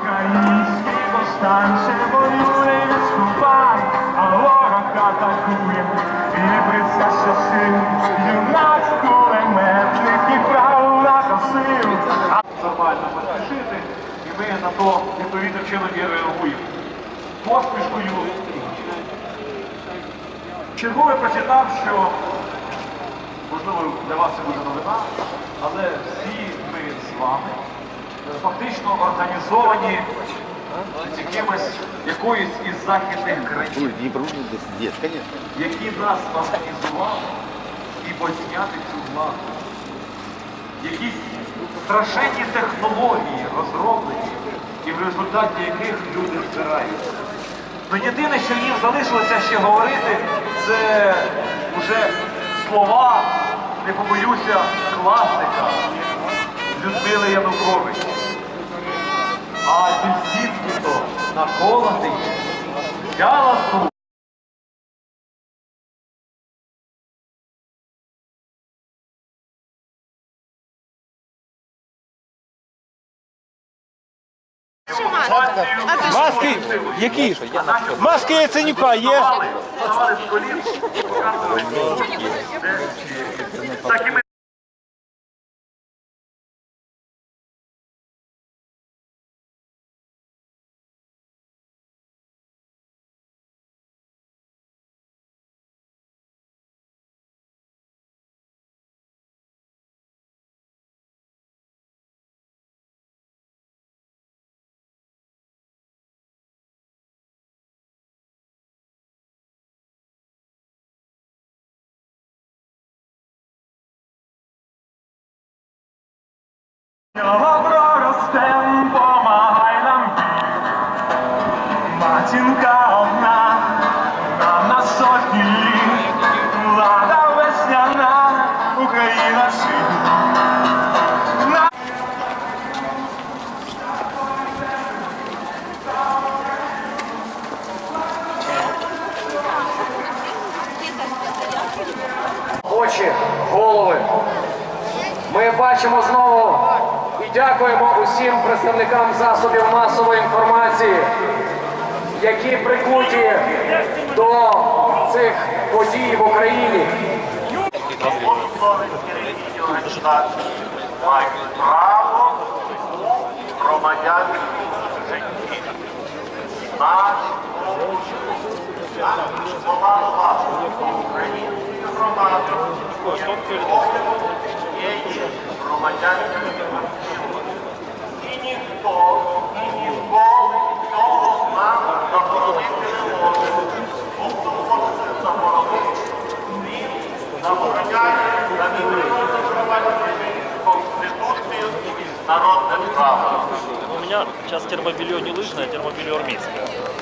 Український повстанче воює, відступай, а ворог атакує, і прицяся сил, юнак кулеметник і правда та сил. нормально поспішити, і ми на то відповідно чином реагуємо. Поспішкою. Чергове прочитав, що, можливо, для вас це буде новина, але всі ми з вами фактично організовані якимось, якоюсь із західних країн, які нас організували і посняти цю владу. Якісь страшенні технології розроблені, і в результаті яких люди збираються. Ну єдине, що їм залишилося ще говорити, це вже слова, не побоюся, класика Людмили Янукович. А звідки то наколотий взяла ту. Маски які? Маски Яценюка є? Ставали з колін і показували, так і ми Добро ростем, помагай нам Матінка на сотні Влада весняна, Україна очі, голови. Ми бачимо знову дякуємо усім представникам засобів масової інформації, які прикуті до цих подій в Україні. Мають право громадянських житті. Слова власне українські громади є повним і міжнародне право. У меня сейчас термобелье не лыжное, а термобелье армейское.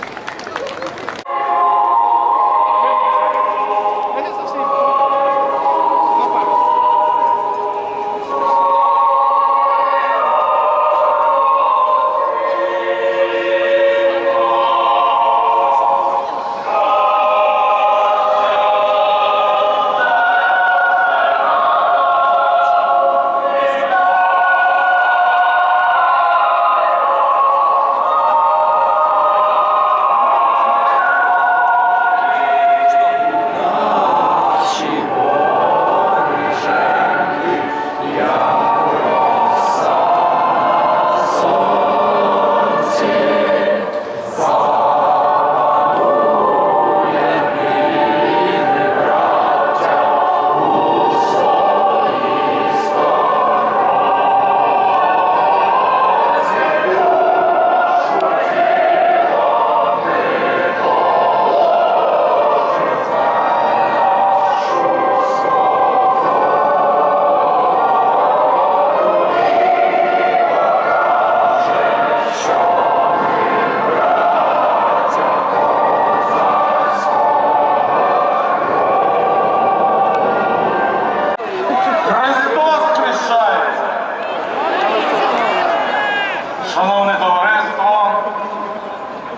Шановне товариство,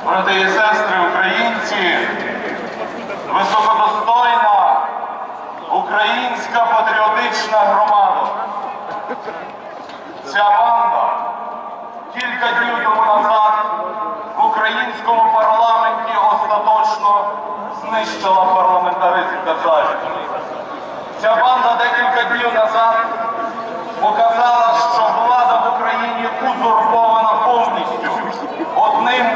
брати і сестри українці, високодостойна українська патріотична громада. Ця банда кілька днів тому назад в українському парламенті остаточно знищила парламентаризм держави. Ця банда декілька днів назад показала, що влада в Україні узурпує одним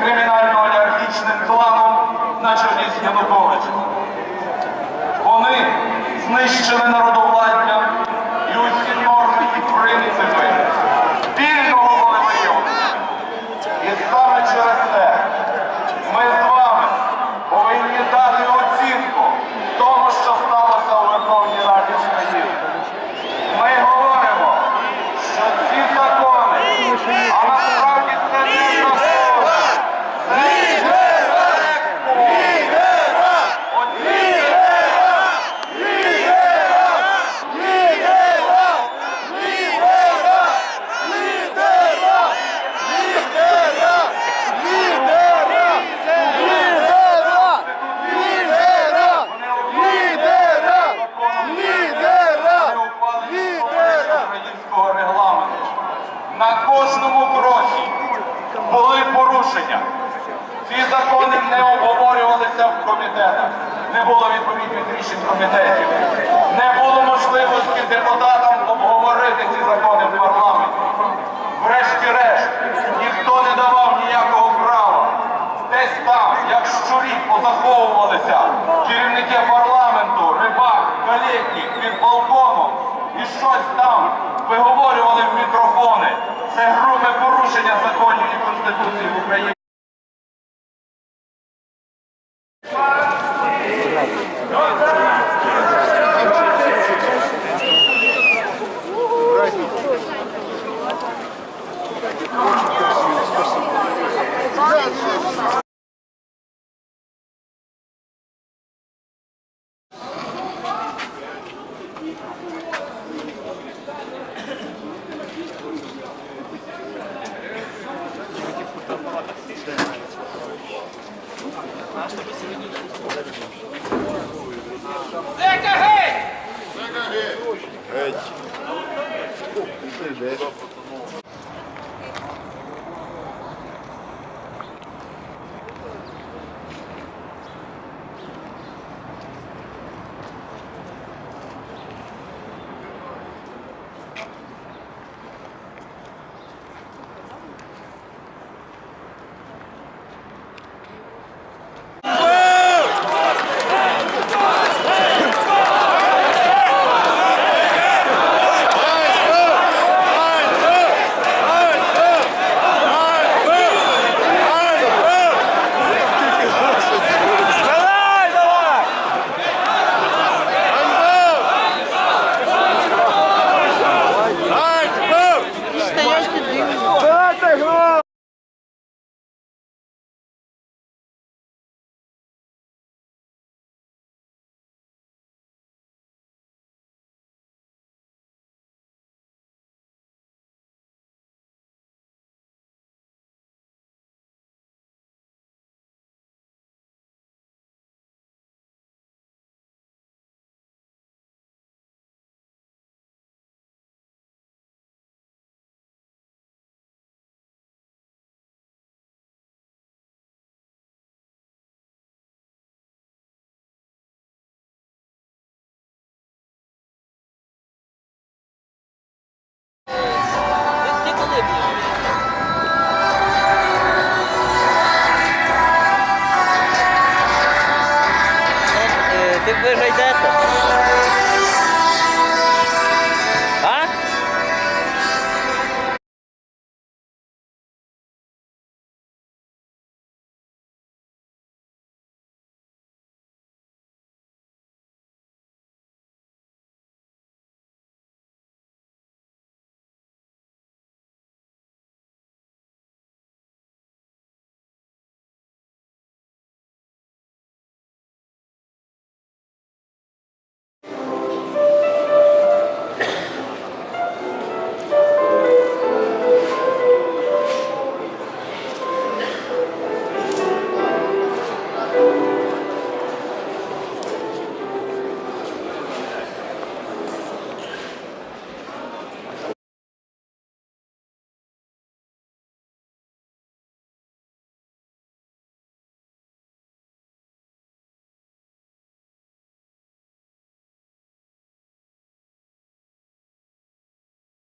кримінально-олігархічним кланом на чолі з Януковичем. Вони знищили народовладдя і усі норми і принципи вільного волевиявлення. І саме через це ми з вами повинні дати оцінку тому, що сталося у Верховній Раді України. Ми говоримо, що ці закони, а насправді це не закони. Це Оці українського регламенту. На кожному кроці були порушення. Ці закони не обговорювалися в комітетах, не було відповідних рішень комітетів, не було можливості депутатам обговорити ці закони в парламенті. Врешті-решт, ніхто не давав ніякого права. Десь там, як щурі, позаховувалися керівники парламенту, рибак, калєтнік під балконом і щось там виговорювали в мікрофони. Це грубе порушення законів і Конституції в Україні. Давай,